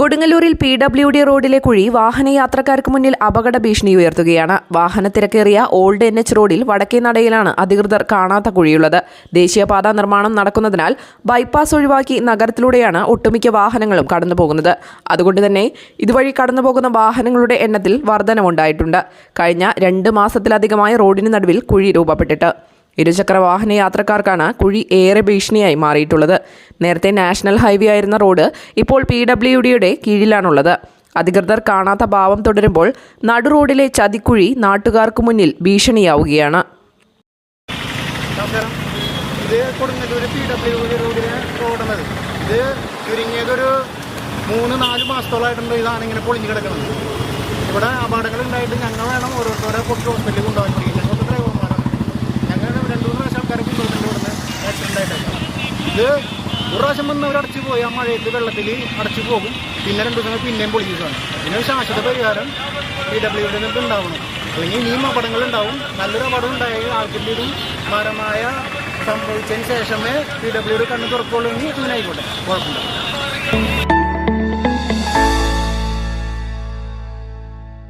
കൊടുങ്ങല്ലൂരിൽ P W D റോഡിലെ കുഴി വാഹനയാത്രക്കാർക്ക് മുന്നിൽ അപകട ഭീഷണി ഉയർത്തുകയാണ്. വാഹനത്തിരക്കേറിയ ഓൾഡ് എൻ എച്ച് റോഡിൽ വടക്കേ നടയിലാണ് അധികൃതർ കാണാത്ത കുഴിയുള്ളത്. ദേശീയപാത നിർമ്മാണം നടക്കുന്നതിനാൽ ബൈപ്പാസ് ഒഴിവാക്കി നഗരത്തിലൂടെയാണ് ഒട്ടുമിക്ക വാഹനങ്ങളും കടന്നുപോകുന്നത്. അതുകൊണ്ട് തന്നെ ഇതുവഴി കടന്നുപോകുന്ന വാഹനങ്ങളുടെ എണ്ണത്തിൽ വർധനവുണ്ടായിട്ടുണ്ട്. കഴിഞ്ഞ രണ്ട് മാസത്തിലധികമായി റോഡിന് നടുവിൽ കുഴി രൂപപ്പെട്ടിട്ട്. ഇരുചക്ര വാഹന യാത്രക്കാർക്കാണ് കുഴി ഏറെ ഭീഷണിയായി മാറിയിട്ടുള്ളത്. നേരത്തെ നാഷണൽ ഹൈവേ ആയിരുന്ന റോഡ് ഇപ്പോൾ പി ഡബ്ല്യു ഡിയുടെ കീഴിലാണുള്ളത്. അധികൃതർ കാണാത്ത ഭാവം തുടരുമ്പോൾ നടുറോഡിലെ ചതിക്കുഴി നാട്ടുകാർക്ക് മുന്നിൽ ഭീഷണിയാവുകയാണ്. ഇത് ഇത് മൂന്ന് നാല് മാസത്തോളമായിട്ടുണ്ട് ഇതാണ് ഇങ്ങനെ പൊളിഞ്ഞു കിടക്കുന്നത്. ഇവിടെ അപകടങ്ങൾ ഉണ്ടായിട്ട് ഞങ്ങൾ വേണം ഓരോരുത്തരെ പൊട്ടി ഹോസ്പിറ്റലിൽ കൊണ്ടുപോകാൻ. ഇത് പ്രാവശ്യം വന്ന് അവർ അടച്ചു പോയി. ആ മഴയത്ത് വെള്ളത്തിൽ അടച്ചു പോകും. പിന്നെ രണ്ടു ദിവസം പിന്നെയും പൊളിച്ചതാണ് ഇതിനൊരു ശാശ്വത പരിഹാരം പി ഡബ്ല്യു ഡി നിന്ന് ഉണ്ടാവണം. അല്ലെങ്കിൽ ഇനിയും അപകടങ്ങൾ ഉണ്ടാവും. നല്ലൊരു അപകടം ഉണ്ടായി ആൾക്കിന്റെ ഒരു മരമായ സംഭവിച്ചതിന് ശേഷമേ പി ഡബ്ല്യു ഡി കണ്ണ് തുറക്കുള്ളൂ എങ്കിൽ അങ്ങനെ ആയിക്കോട്ടെ കുഴപ്പമില്ല.